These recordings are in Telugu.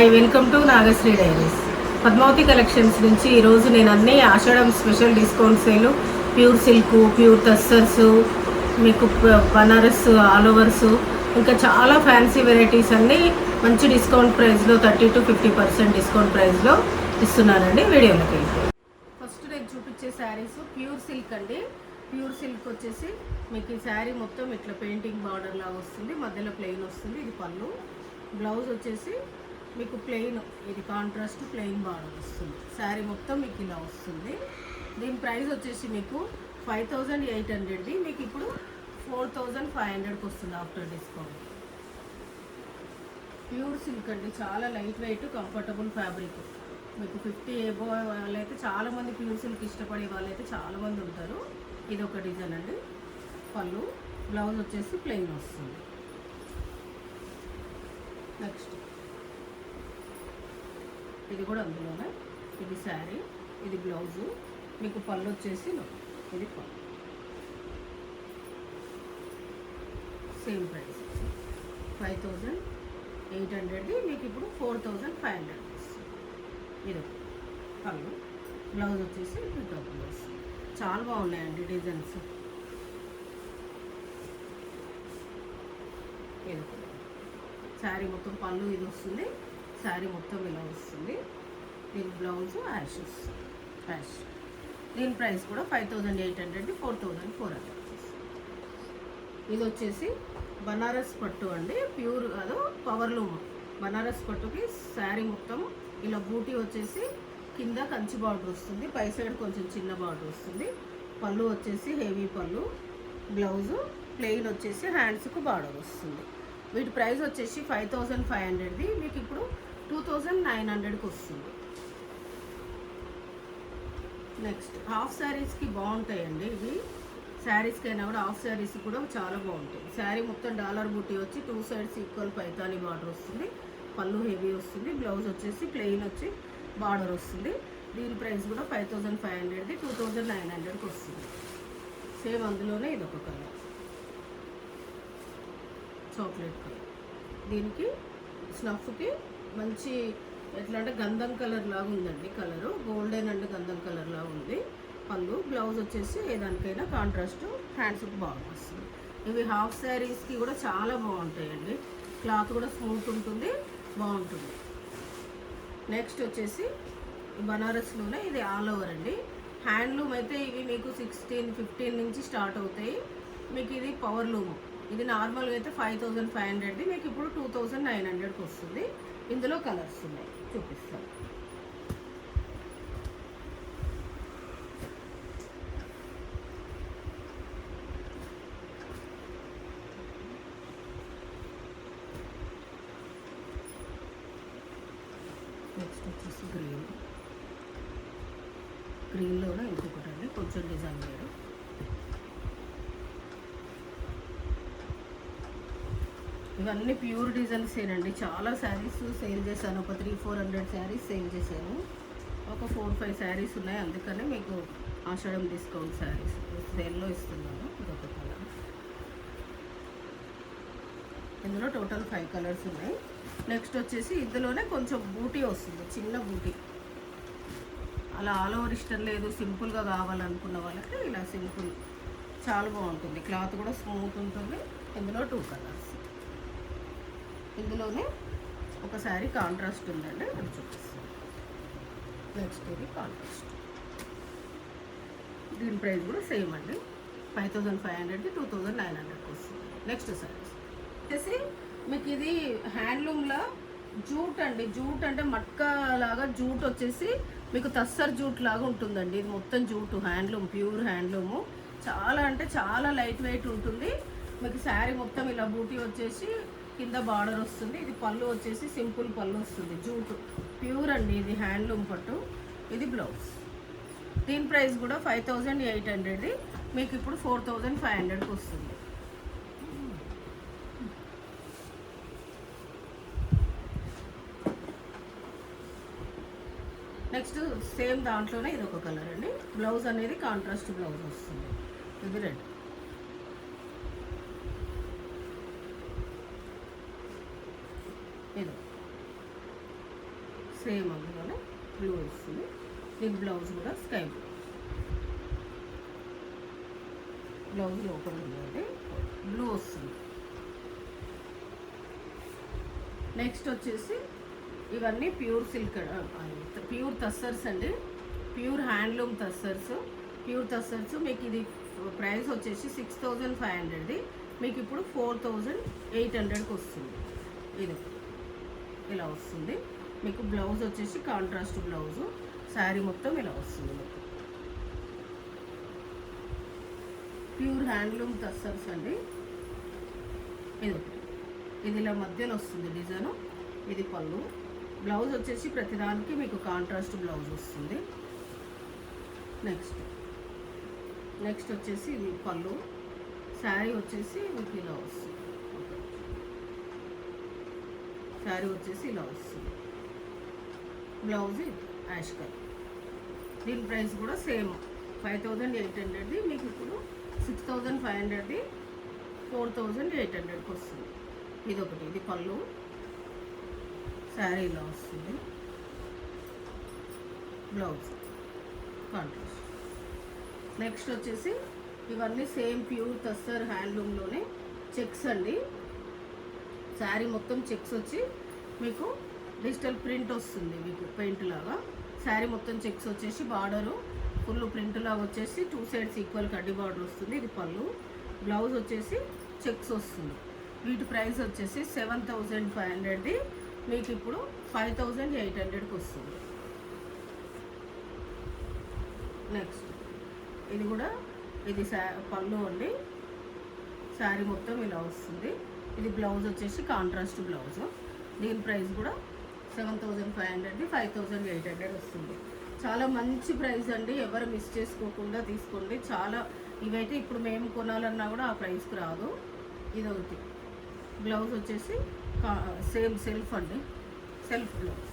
Hi welcome to Nagasri diaries Padmavathi collections నుంచి ఈరోజు నేను అన్ని ఆషాఢం special discount sale pure silk pure tussars మీకు బనారస్ ఆల్ ఓవర్స్ ఇంకా చాలా ఫ్యాన్సీ వెరైటీస్ అన్నీ మంచి డిస్కౌంట్ ప్రైస్లో thirty to fifty percent discount ప్రైస్లో ఇస్తున్నానండి వీడియోలోకి వెళ్ళిపోయి ఫస్ట్ నేను చూపించే శారీస్ ప్యూర్ సిల్క్ అండి. ప్యూర్ సిల్క్ వచ్చేసి మీకు ఈ శారీ మొత్తం ఇట్లా పెయింటింగ్ బార్డర్ లాగా వస్తుంది మధ్యలో ప్లెయిన్ వస్తుంది ఇది పళ్ళు. బ్లౌజ్ వచ్చేసి మీకు ప్లెయిన్ ఇది కాంట్రాస్ట్ ప్లెయిన్ బార్డర్ వస్తుంది. శారీ మొత్తం మీకు ఇలా వస్తుంది. దీని ప్రైస్ వచ్చేసి మీకు ఫైవ్ థౌజండ్ ఎయిట్ హండ్రెడ్ది మీకు ఇప్పుడు ఫోర్ థౌజండ్ ఫైవ్ హండ్రెడ్కి వస్తుంది ఆఫ్టర్ డిస్కౌంట్ ప్యూర్ సిల్క్ అండి. చాలా లైట్ వెయిట్ కంఫర్టబుల్ ఫ్యాబ్రిక్ మీకు ఫిఫ్టీ ఏబో వాళ్ళైతే చాలా మంది ప్యూర్ సిల్క్ ఇష్టపడే వాళ్ళైతే చాలా మంది ఉంటారు. ఇది ఒక డిజైన్ అండి. పళ్ళు బ్లౌజ్ వచ్చేసి ప్లెయిన్ వస్తుంది. నెక్స్ట్ ఇది కూడా అందులోనే? ఇది శారీ ఇది బ్లౌజు. మీకు పళ్ళు వచ్చేసి ఇది పళ్ళు. Same price five thousand eight హండ్రెడ్ది మీకు ఇప్పుడు ఫోర్ థౌజండ్ ఫైవ్ హండ్రెడ్ ఇది పళ్ళు. బ్లౌజ్ వచ్చేసి టూ థౌజండ్ వస్తుంది చాలా బాగున్నాయండి డిజైన్స్. ఇది శారీ మొత్తం పళ్ళు ఇది వస్తుంది. శారీ మొత్తం ఇలా వస్తుంది. దీని బ్లౌజ్ యాషెస్ యాష్. దీని ప్రైస్ కూడా five thousand eight hundred four thousand four hundred ఇది వచ్చేసి బనారస్ పట్టు అండి. ప్యూర్ కాదు పవర్ లూమ్. బనారస్ పట్టుకి శారీ మొత్తం. ఇలా బూటీ వచ్చేసి కింద కంచి బార్డర్ వస్తుంది. పై సైడ్ కొంచెం చిన్న బార్డర్ వస్తుంది. పళ్ళు వచ్చేసి హెవీ పళ్ళు. బ్లౌజు ప్లెయిన్ వచ్చేసి హ్యాండ్స్కు బార్డర్ వస్తుంది. వీటి ప్రైస్ వచ్చేసి ఫైవ్ థౌజండ్ ఫైవ్ హండ్రెడ్ది. మీకు ఇప్పుడు టూ థౌజండ్ నైన్ హండ్రెడ్కి వస్తుంది. నెక్స్ట్ హాఫ్ శారీస్కి బాగుంటాయండి ఇవి. శారీస్కి అయినా కూడా హాఫ్ శారీస్ కూడా చాలా బాగుంటాయి. శారీ మొత్తం డాలర్ బుట్టి వచ్చి two sides equal Paithani border వస్తుంది. పళ్ళు హెవీ వస్తుంది. బ్లౌజ్ వచ్చేసి ప్లెయిన్ వచ్చి బార్డర్ వస్తుంది. దీని ప్రైస్ కూడా ఫైవ్ థౌజండ్ ఫైవ్ హండ్రెడ్ది టూ థౌజండ్ నైన్ హండ్రెడ్కి వస్తుంది. సేమ్ అందులోనే ఇది ఒక కలర్ చాక్లెట్ కలర్ దీనికి స్నఫ్కి మంచి ఎట్లా అంటే గంధం కలర్ లాగా ఉందండి కలరు. గోల్డెన్ అండ్ గంధం కలర్ లాగా ఉంది. పళ్ళు బ్లౌజ్ వచ్చేసి దానికైనా కాంట్రాస్ట్ హ్యాండ్స్ బాగా వస్తుంది. ఇవి హాఫ్ శారీస్కి కూడా చాలా బాగుంటాయండి. క్లాత్ కూడా స్మూత్ ఉంటుంది బాగుంటుంది. నెక్స్ట్ వచ్చేసి బనారస్లోనే ఇది ఆల్ ఓవర్ అండి. హ్యాండ్లూమ్ అయితే ఇవి మీకు సిక్స్టీన్ ఫిఫ్టీన్ నుంచి స్టార్ట్ అవుతాయి. మీకు ఇది పవర్ లూమ్. ఇది నార్మల్గా అయితే ఫైవ్ థౌజండ్ ఫైవ్ హండ్రెడ్ది మీకు ఇప్పుడు టూ థౌజండ్ నైన్ హండ్రెడ్కి వస్తుంది. ఇందులో కలర్స్ ఉన్నాయి చూపిస్తాను నెక్స్ట్ వచ్చేసి గ్రీన్ గ్రీన్లోనే ఇంకొకటి అండి కొంచెం డిజైన్ ఇవన్నీ ప్యూర్ డిజైన్స్ సేనండి చాలా శారీస్ సేల్ చేశాను. ఒక three four hundred saris sale చేశాను. ఒక ఫోర్ ఫైవ్ శారీస్ ఉన్నాయి. అందుకనే మీకు ఆషాఢం డిస్కౌంట్ శారీస్ సేల్లో ఇస్తున్నాను. ఇదొక కలర్ ఇందులో టోటల్ ఫైవ్ కలర్స్ ఉన్నాయి. నెక్స్ట్ వచ్చేసి ఇందులోనే కొంచెం బూటీ వస్తుంది. చిన్న బూటీ. అలా ఆల్ ఓవర్ ఇష్టం లేదు. సింపుల్గా కావాలనుకున్న వాళ్ళకి ఇలా సింపుల్. చాలా బాగుంటుంది. క్లాత్ కూడా స్మూత్ ఉంటుంది. ఇందులో టూ కలర్స్ ఇందులోనే ఒక శారీ కాంట్రాస్ట్ ఉందండి. అది చూపిస్తాను. నెక్స్ట్ ఇది కాంట్రాస్ట్ దీని ప్రైస్ కూడా సేమ్ అండి. ఫైవ్ థౌజండ్ ఫైవ్ హండ్రెడ్కి టూ థౌజండ్ నైన్ హండ్రెడ్కి వస్తుంది. నెక్స్ట్ సారీస్ వచ్చేసి మీకు ఇది హ్యాండ్లూమ్లో జూట్ అండి. జూట్ అంటే మట్కా లాగా జూట్ వచ్చేసి మీకు తస్సర్ జూట్ లాగా ఉంటుందండి. ఇది మొత్తం జూటు హ్యాండ్లూమ్ ప్యూర్ హ్యాండ్లూము. చాలా అంటే చాలా లైట్ వెయిట్ ఉంటుంది. మీకు శారీ మొత్తం ఇలా బూటీ వచ్చేసి కింద బార్డర్ వస్తుంది. ఇది పళ్ళు వచ్చేసి సింపుల్ పళ్ళు వస్తుంది. జూట్. ప్యూర్ అండి ఇది హ్యాండ్లూమ్ పట్టు. ఇది బ్లౌజ్. దీని ప్రైస్ కూడా ఫైవ్ థౌజండ్ ఎయిట్ హండ్రెడ్ది మీకు ఇప్పుడు ఫోర్ థౌజండ్ ఫైవ్ హండ్రెడ్కి వస్తుంది. నెక్స్ట్ సేమ్ దాంట్లోనే ఇది ఒక కలర్ అండి. బ్లౌజ్ అనేది కాంట్రాస్ట్ బ్లౌజ్ వస్తుంది. ఇది రెడ్ ఇది సేమ్ అందులోనే బ్లూ వస్తుంది. దీని బ్లౌజ్ కూడా స్కై బ్లూ. బ్లౌజ్ లోపల ఉందంటే బ్లూ వస్తుంది. నెక్స్ట్ వచ్చేసి ఇవన్నీ ప్యూర్ సిల్క్ ప్యూర్ తస్సర్స్ అండి. Pure handloom tussars. Pure tussars మీకు ఇది ప్రైస్ వచ్చేసి సిక్స్ థౌజండ్ ఫైవ్ హండ్రెడ్ది మీకు ఇప్పుడు ఫోర్ థౌజండ్ ఎయిట్ హండ్రెడ్కి వస్తుంది. ఇది ఇలా వస్తుంది. మీకు బ్లౌజ్ వచ్చేసి కాంట్రాస్ట్ బ్లౌజు. శారీ మొత్తం ఇలా వస్తుంది మీకు. ప్యూర్ హ్యాండ్లూమ్ తస్సర్స్ అండి. ఇది ఇది ఇలా మధ్యలో వస్తుంది డిజైన్. ఇది పళ్ళు. బ్లౌజ్ వచ్చేసి ప్రతిదానికి మీకు కాంట్రాస్ట్ బ్లౌజ్ వస్తుంది. నెక్స్ట్. నెక్స్ట్ వచ్చేసి ఇది పళ్ళు. శారీ వచ్చేసి మీకు ఇలా వస్తుంది. శారీ వచ్చేసి ఇలా వస్తుంది. Blouse ash colour. దీని ప్రైస్ కూడా సేమ్. ఫైవ్ థౌజండ్ ఎయిట్ హండ్రెడ్ది మీకు ఇప్పుడు సిక్స్ థౌజండ్ ఫైవ్ హండ్రెడ్ది ఫోర్ థౌజండ్ ఎయిట్ హండ్రెడ్కి వస్తుంది. ఇది ఒకటి ఇది పళ్ళు. శారీలో వస్తుంది. Blouse contrast. నెక్స్ట్ వచ్చేసి ఇవన్నీ సేమ్ ప్యూర్ తస్సర్ హ్యాండ్లూమ్లోనే చెక్స్ అండి. శారీ మొత్తం చెక్స్ వచ్చి మీకు డిజిటల్ ప్రింట్ వస్తుంది మీకు పెయింట్ లాగా. శారీ మొత్తం చెక్స్ వచ్చేసి బార్డరు ఫుల్ ప్రింట్ లాగా వచ్చేసి టూ సైడ్స్ ఈక్వల్ కడ్డీ బార్డర్ వస్తుంది ఇది పళ్ళు. బ్లౌజ్ వచ్చేసి చెక్స్ వస్తుంది. వీటి ప్రైస్ వచ్చేసి సెవెన్ థౌజండ్ ఫైవ్ హండ్రెడ్ది మీకు ఇప్పుడు ఫైవ్ థౌజండ్ ఎయిట్ హండ్రెడ్కి వస్తుంది. నెక్స్ట్ ఇది కూడా ఇది పళ్ళు అండి. శారీ మొత్తం ఇలా వస్తుంది. ఇది బ్లౌజ్ వచ్చేసి కాంట్రాస్ట్ బ్లౌజ్. దీని ప్రైస్ కూడా సెవెన్ థౌజండ్ ఫైవ్ హండ్రెడ్ది ఫైవ్ థౌజండ్ ఎయిట్ హండ్రెడ్ వస్తుంది. చాలా మంచి ప్రైస్ అండి. ఎవరు మిస్ చేసుకోకుండా తీసుకోండి. చాలా ఇవైతే ఇప్పుడు మేము కొనాలన్నా కూడా ఆ ప్రైస్కి రాదు. ఇది ఒకటి బ్లౌజ్ వచ్చేసి సేమ్ సెల్ఫ్ అండి. Self blouse.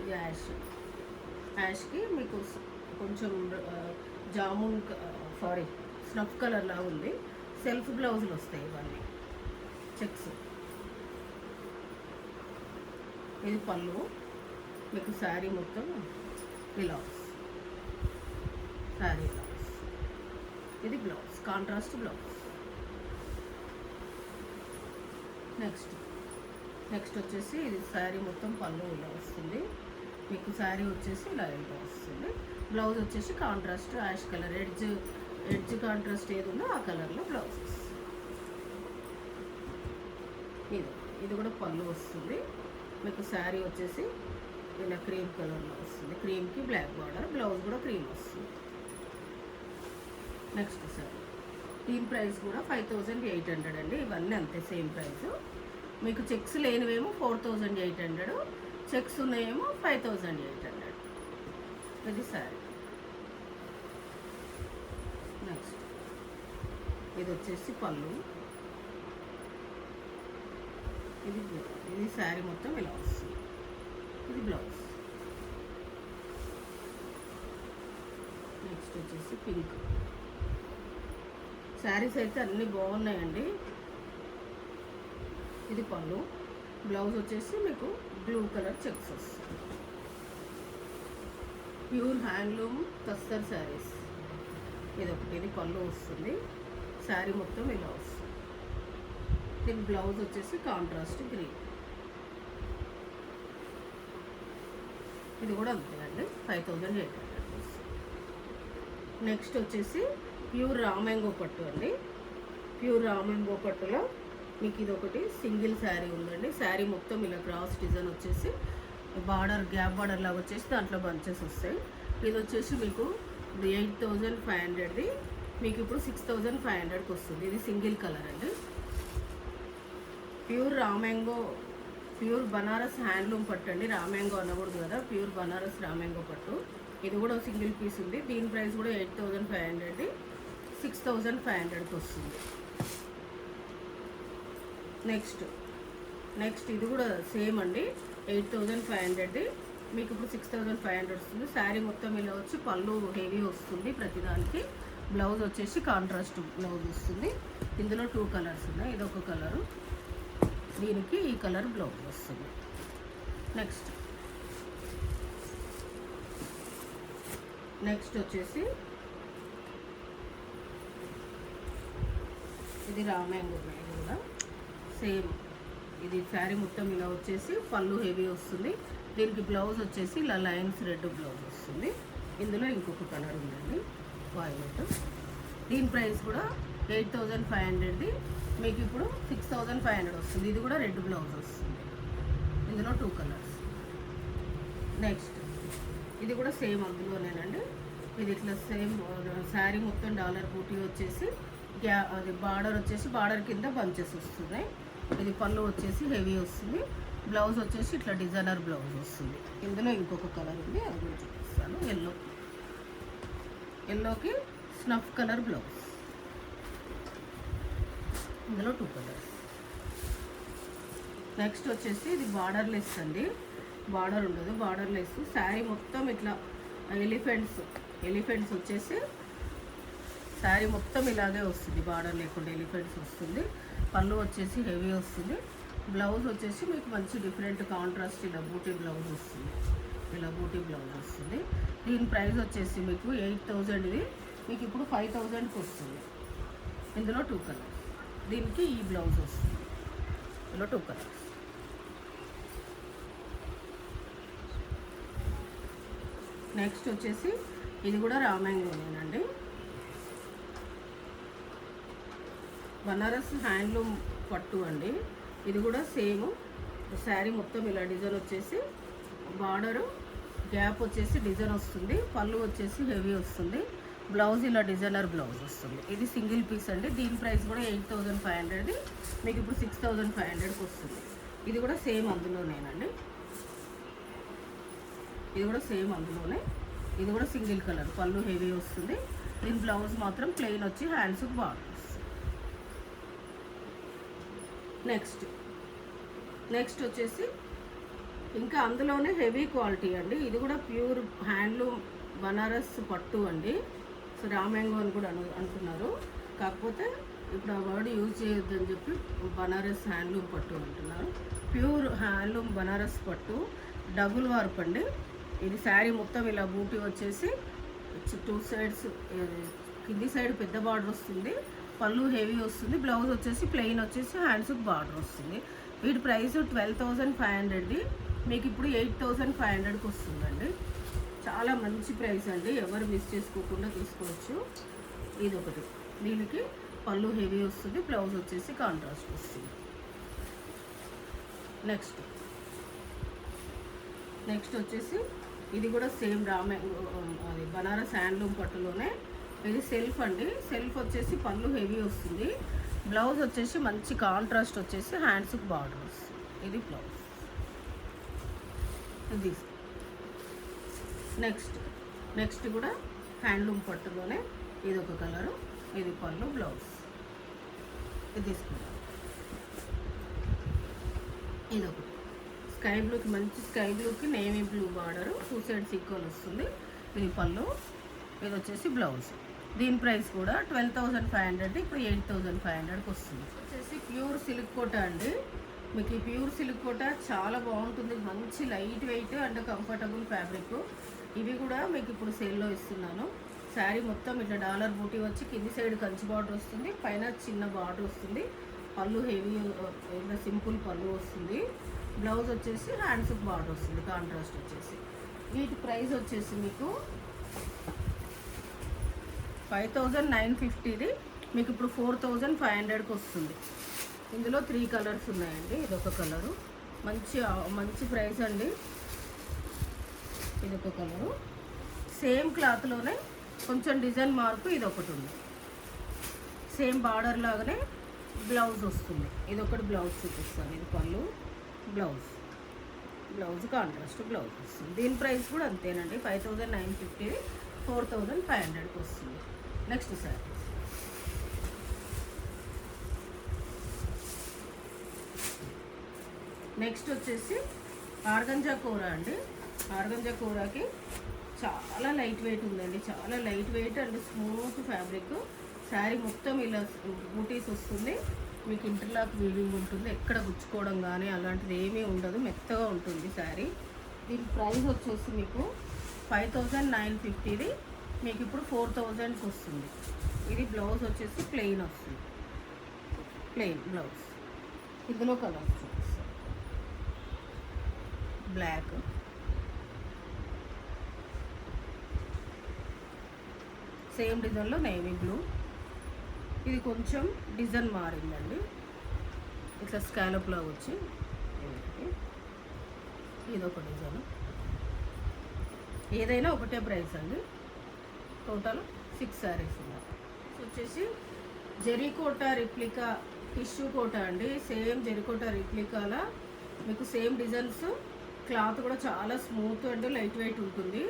ఇది యాష్. యాష్కి మీకు కొంచెం జామున్ సారీ స్నఫ్ కలర్లా ఉంది సెల్ఫ్ బ్లౌజులు వస్తాయి ఇవన్నీ. చెక్స్. ఇది పళ్ళు మీకు శారీ మొత్తం బ్లౌజ్. శారీ బ్లౌజ్. ఇది blouse contrast blouse. Next next వచ్చేసి ఇది శారీ మొత్తం పళ్ళు ఇలా వస్తుంది. మీకు శారీ వచ్చేసి ఇలా ఇలా వస్తుంది. బ్లౌజ్ వచ్చేసి contrast ash colour edge edge contrast ఏది ఉందో ఆ కలర్లో బ్లౌజ్ ఇది ఇది కూడా పళ్ళు వస్తుంది. మీకు శారీ వచ్చేసి ఇలా క్రీమ్ కలర్లో వస్తుంది. క్రీమ్కి బ్లాక్ బార్డర్ బ్లౌజ్ కూడా క్రీమ్ వస్తుంది. నెక్స్ట్ సారీ దీని ప్రైస్ కూడా ఫైవ్ థౌజండ్ ఎయిట్ హండ్రెడ్ అండి. ఇవన్నీ అంతే సేమ్ ప్రైస్ మీకు checks లేనివేమో four thousand eight hundred checks ఉన్నాయేమో ఫైవ్ థౌజండ్ ఎయిట్ హండ్రెడ్ ఇది సారీ నెక్స్ట్ ఇది వచ్చేసి పళ్ళు. ఇది ఇది శారీ మొత్తం ఇలా వస్తుంది. ఇది బ్లౌజ్ నెక్స్ట్ వచ్చేసి పింక్ శారీస్ అయితే అన్నీ బాగున్నాయండి. ఇది పళ్ళు. బ్లౌజ్ వచ్చేసి మీకు బ్లూ కలర్ చెక్స్ వస్తుంది ప్యూర్ హ్యాండ్లూమ్ కస్తర్ శారీస్ ఇది ఒకటి ఇది పళ్ళు వస్తుంది. శారీ మొత్తం ఇలా వస్తుంది. దీని బ్లౌజ్ వచ్చేసి కాంట్రాస్ట్ గ్రీన్. ఇది కూడా అంతే అండి five thousand eight hundred next వచ్చేసి ప్యూర్ రామాంగో పట్టు అండి. ప్యూర్ రామాంగో పట్టులో మీకు ఇది ఒకటి సింగిల్ శారీ ఉందండి. శారీ మొత్తం ఇలా క్రాస్ డిజైన్ వచ్చేసి బార్డర్ గ్యాప్ బార్డర్ లాగా వచ్చేసి దాంట్లో బంచెస్ వస్తాయి. ఇది వచ్చేసి మీకు ఎయిట్ థౌజండ్ ఫైవ్ హండ్రెడ్ది మీకు ఇప్పుడు సిక్స్ థౌజండ్ ఫైవ్ హండ్రెడ్కి వస్తుంది. ఇది సింగిల్ కలర్ అండి. ప్యూర్ రామ్యాంగో ప్యూర్ బనారస్ హ్యాండ్లూమ్ పట్టు అండి. రామాంగో అనకూడదు కదా ప్యూర్ బనారస్ రామ్యాంగో పట్టు. ఇది కూడా సింగిల్ పీస్ ఉంది. దీని ప్రైస్ కూడా eight thousand five hundred six thousand five హండ్రెడ్కి వస్తుంది. నెక్స్ట్ నెక్స్ట్ ఇది కూడా సేమ్ అండి. ఎయిట్ థౌజండ్ ఫైవ్ హండ్రెడ్ది మీకు ఇప్పుడు సిక్స్ థౌజండ్ ఫైవ్ హండ్రెడ్ వస్తుంది. శారీ మొత్తం ఇలా వచ్చి పళ్ళు హెవీ వస్తుంది ప్రతిదానికి. బ్లౌజ్ వచ్చేసి కాంట్రాస్ట్ బ్లౌజ్ వస్తుంది. ఇందులో టూ కలర్స్ ఉన్నాయి. ఇది ఒక కలరు. దీనికి ఈ కలర్ బ్లౌజ్ వస్తుంది. నెక్స్ట్ నెక్స్ట్ వచ్చేసి ఇది రామాయంగో ఇది కూడా. సేమ్ ఇది శారీ మొత్తం ఇలా వచ్చేసి పళ్ళు హెవీ వస్తుంది. దీనికి బ్లౌజ్ వచ్చేసి ఇలా లైన్స్ రెడ్ బ్లౌజ్ వస్తుంది. ఇందులో ఇంకొక కలర్ ఉందండి. వాయిలెట్ దీని ప్రైస్ కూడా ఎయిట్ థౌజండ్ ఫైవ్ హండ్రెడ్ది మీకు ఇప్పుడు సిక్స్ థౌజండ్ ఫైవ్ హండ్రెడ్ వస్తుంది. ఇది కూడా రెడ్ బ్లౌజ్ వస్తుంది. ఇందులో టూ కలర్స్ నెక్స్ట్ ఇది కూడా సేమ్ అందులోనేనండి ఇది ఇట్లా సేమ్ శారీ మొత్తం డాలర్ బూటీ వచ్చేసి గ్యా అది బార్డర్ వచ్చేసి బార్డర్ కింద బంచెస్ వస్తున్నాయి. ఇది పళ్ళు వచ్చేసి హెవీ వస్తుంది. బ్లౌజ్ వచ్చేసి ఇట్లా డిజైనర్ బ్లౌజ్ వస్తుంది. ఇందులో ఇంకొక కలర్ ఉంది. అది చూపిస్తాను. ఎల్లో ఎల్లోకి స్నఫ్ కలర్ బ్లౌజ్. ఇందులో టూ కలర్స్ నెక్స్ట్ వచ్చేసి ఇది బార్డర్ లెస్ అండి. బార్డర్ ఉండదు. బార్డర్ లెస్ శారీ మొత్తం ఇట్లా ఎలిఫెంట్స్ ఎలిఫెంట్స్ వచ్చేసి శారీ మొత్తం ఇలాగే వస్తుంది. బార్డర్ లేకుండా ఎలిఫెంట్స్ వస్తుంది. పళ్ళు వచ్చేసి హెవీ వస్తుంది. బ్లౌజ్ వచ్చేసి మీకు మంచి డిఫరెంట్ కాంట్రాస్ట్ ఇలా బూటీ బ్లౌజ్ వస్తుంది. ఇలా బూటీ బ్లౌజ్ వస్తుంది. దీని ప్రైస్ వచ్చేసి మీకు ఎయిట్ థౌజండ్ ఇది. మీకు ఇప్పుడు ఫైవ్ థౌజండ్కి వస్తుంది. ఇందులో టూ కలర్స్ దీనికి ఈ బ్లౌజ్ వస్తుంది. ఇలా టూ కలర్స్ నెక్స్ట్ వచ్చేసి ఇది కూడా రామాయంగోనేనండి బనారస్ హ్యాండ్లూమ్ పట్టు అండి. ఇది కూడా సేమ్ శారీ మొత్తం ఇలా డిజైన్ వచ్చేసి బార్డరు గ్యాప్ వచ్చేసి డిజైన్ వస్తుంది పళ్ళు వచ్చేసి హెవీ వస్తుంది. బ్లౌజ్ ఇలా డిజైనర్ బ్లౌజ్ వస్తుంది. ఇది సింగిల్ పీస్ అండి. దీని ప్రైస్ కూడా ఎయిట్ థౌజండ్ ఫైవ్ హండ్రెడ్ మీకు ఇప్పుడు సిక్స్ థౌజండ్ ఫైవ్ హండ్రెడ్కి వస్తుంది. ఇది కూడా సేమ్ అందులోనేనండి. ఇది కూడా సేమ్ అందులోనే. ఇది కూడా సింగిల్ కలర్. పళ్ళు హెవీ వస్తుంది. దీని బ్లౌజ్ మాత్రం ప్లెయిన్ వచ్చి హ్యాండ్స్ బార్డర్ నెక్స్ట్. నెక్స్ట్ వచ్చేసి ఇంకా అందులోనే హెవీ క్వాలిటీ అండి. ఇది కూడా ప్యూర్ హ్యాండ్లూమ్ బనారస్ పట్టు అండి. సో రామ్యాంగో అని కూడా అను అంటున్నారు. కాకపోతే ఇప్పుడు ఆ వర్డ్ యూజ్ చేయొద్దని చెప్పి బనారస్ హ్యాండ్లూమ్ పట్టు అంటున్నారు. ప్యూర్ హ్యాండ్లూమ్ బనారస్ పట్టు డబుల్ వార్ప్ అండి ఇది శారీ మొత్తం ఇలా బూటీ వచ్చేసి టూ సైడ్స్ కింది సైడ్ పెద్ద బార్డర్ వస్తుంది పళ్ళు హెవీ వస్తుంది బ్లౌజ్ వచ్చేసి ప్లెయిన్ వచ్చేసి హ్యాండ్స్కి బార్డర్ వస్తుంది. వీటి ప్రైస్ ట్వెల్వ్ థౌజండ్ ఫైవ్ హండ్రెడ్ది. మీకు ఇప్పుడు ఎయిట్ థౌజండ్ ఫైవ్ హండ్రెడ్కి వస్తుందండి. చాలా మంచి ప్రైస్ అండి. ఎవరు మిస్ చేసుకోకుండా తీసుకోవచ్చు. ఇది ఒకటి దీనికి పళ్ళు హెవీ వస్తుంది బ్లౌజ్ వచ్చేసి కాంట్రాస్ట్ వస్తుంది. నెక్స్ట్. నెక్స్ట్ వచ్చేసి ఇది కూడా సేమ్ రామే అది బనారస్ హ్యాండ్లూమ్ పట్టులోనే. ఇది సెల్ఫ్ అండి. సెల్ఫ్ వచ్చేసి పళ్ళు హెవీ వస్తుంది. బ్లౌజ్ వచ్చేసి మంచి కాంట్రాస్ట్ వచ్చేసి హ్యాండ్స్కి బార్డర్ వస్తుంది. ఇది బ్లౌజ్. ఇది నెక్స్ట్ నెక్స్ట్ కూడా హ్యాండ్లూమ్ పట్టులోనే ఇది ఒక కలరు ఇది పళ్ళు బ్లౌజ్. ఇది తీసుకుంటాం ఇది ఒకటి స్కై బ్లూకి మంచి స్కై బ్లూకి navy blue border two sides equal వస్తుంది. ఇది పళ్ళు ఇది వచ్చేసి బ్లౌజ్. దీని ప్రైస్ కూడా ట్వెల్వ్ థౌజండ్ ఫైవ్ హండ్రెడ్ ఇప్పుడు ఎయిట్ థౌజండ్ ఫైవ్ హండ్రెడ్కి వస్తుంది. వచ్చేసి ప్యూర్ సిల్క్ కోట అండి. మీకు ఈ ప్యూర్ సిల్క్ కోట చాలా బాగుంటుంది. మంచి light weight and comfortable fabric. ఇవి కూడా మీకు ఇప్పుడు సేల్లో ఇస్తున్నాను. శారీ మొత్తం ఇట్లా డాలర్ బూటీ వచ్చి కింది సైడ్ కంచి బార్డర్ వస్తుంది పైన చిన్న బార్డర్ వస్తుంది. పళ్ళు హెవీ ఏదైనా సింపుల్ పళ్ళు వస్తుంది. బ్లౌజ్ వచ్చేసి హ్యాండ్స్కి బార్డర్ వస్తుంది కాంట్రాస్ట్ వచ్చేసి. వీటి ప్రైస్ వచ్చేసి మీకు ఫైవ్ థౌజండ్ నైన్ ఫిఫ్టీది మీకు ఇప్పుడు ఫోర్ థౌజండ్ ఫైవ్ హండ్రెడ్కి వస్తుంది. ఇందులో త్రీ కలర్స్ ఉన్నాయండి. ఇది ఒక కలరు మంచి మంచి ప్రైస్ అండి. ఇది ఒక కలరు. సేమ్ క్లాత్లోనే కొంచెం డిజైన్ మార్పు ఇది ఒకటి ఉంది. సేమ్ బార్డర్ లాగానే బ్లౌజ్ వస్తుంది. ఇది ఒకటి బ్లౌజ్ చూపిస్తాను. ఇది పళ్ళు బ్లౌజ్. బ్లౌజ్ కాంట్రాస్ట్ బ్లౌజ్ వస్తుంది. దీని ప్రైస్ కూడా అంతేనండి. Five thousand nine fifty four thousand five హండ్రెడ్కి వస్తుంది. నెక్స్ట్ సార్ నెక్స్ట్ వచ్చేసి ఆర్గంజా కూర అండి. ఆర్గంజ కూరకి చాలా లైట్ వెయిట్ ఉందండి. చాలా light weight and smooth fabric. Sari మొత్తం ఇలా బూటీస్ వస్తుంది. మీకు ఇంటర్లాక్ వీవింగ్ ఉంటుంది. ఎక్కడ గుచ్చుకోవడం కానీ అలాంటిది ఏమీ ఉండదు. మెత్తగా ఉంటుంది శారీ. దీని ప్రైస్ వచ్చేసి మీకు ఫైవ్ థౌజండ్ నైన్ ఫిఫ్టీది. మీకు ఇప్పుడు ఫోర్ థౌజండ్కి వస్తుంది. ఇది బ్లౌజ్ వచ్చేసి ప్లెయిన్ వస్తుంది. Plain blouse. ఇందులో కలర్స్ బ్లాక్. సేమ్ డిజైన్లో నేవీ బ్లూ. ఇది కొంచెం డిజైన్ మారిందండి. ఇట్లా స్కాలప్లా వచ్చి ఇది ఒక డిజైన్. ఏదైనా ఒకటే ప్రైస్ అండి. టోటల్ సిక్స్ శారీస్ ఉన్నాయి. వచ్చేసి జెరీకోట రిప్లికా టిష్యూ కోట అండి. సేమ్ జెరీకోట రిప్లికాల మీకు సేమ్ డిజైన్స్. క్లాత్ కూడా చాలా స్మూత్ అండ్ లైట్ వెయిట్ ఉంటుంది.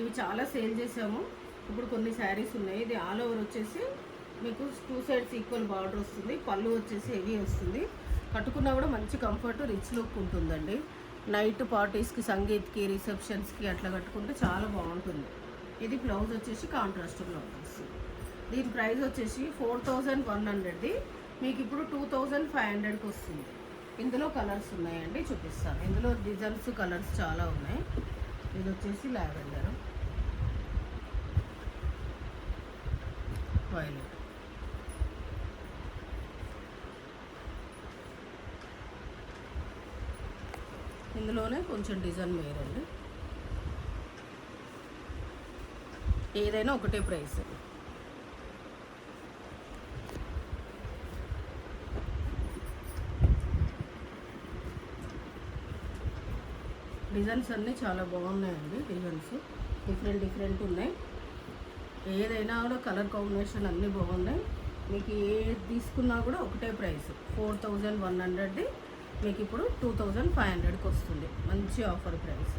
ఇవి చాలా సేల్ చేసాము. ఇప్పుడు కొన్ని శారీస్ ఉన్నాయి. ఇది ఆల్ ఓవర్ వచ్చేసి మీకు టూ సైడ్స్ ఈక్వల్ బార్డర్ వస్తుంది. పళ్ళు వచ్చేసి హెవీ వస్తుంది. కట్టుకున్నా కూడా మంచి కంఫర్ట్ రిచ్ లుక్ ఉంటుందండి. నైట్ పార్టీస్కి సంగీత్కి రిసెప్షన్స్కి అట్లా కట్టుకుంటే చాలా బాగుంటుంది. ఇది బ్లౌజ్ వచ్చేసి కాంట్రాస్ట్ బ్లౌజ్ వస్తుంది. దీని ప్రైస్ వచ్చేసి ఫోర్ థౌజండ్ వన్ హండ్రెడ్ది మీకు ఇప్పుడు టూ థౌజండ్ ఫైవ్ హండ్రెడ్కి వస్తుంది. ఇందులో కలర్స్ ఉన్నాయండి చూపిస్తాను. ఇందులో డిజైన్స్ కలర్స్ చాలా ఉన్నాయి. ఇది వచ్చేసి లావెండర్ వైలెట్ ఇందులోనే కొంచెం డిజైన్ వేయరండి ఏదైనా ఒకటే ప్రైస్. డిజైన్స్ అన్నీ చాలా బాగున్నాయండి డిజైన్స్. డిఫరెంట్ డిఫరెంట్ ఉన్నాయి. ఏదైనా కూడా కలర్ కాంబినేషన్ అన్నీ బాగున్నాయి. మీకు ఏది తీసుకున్నా కూడా ఒకటే ప్రైస్. ఫోర్ థౌజండ్ వన్ హండ్రెడ్ది మీకు ఇప్పుడు టూ థౌజండ్ ఫైవ్ హండ్రెడ్కి వస్తుంది. మంచి ఆఫర్ ప్రైస్.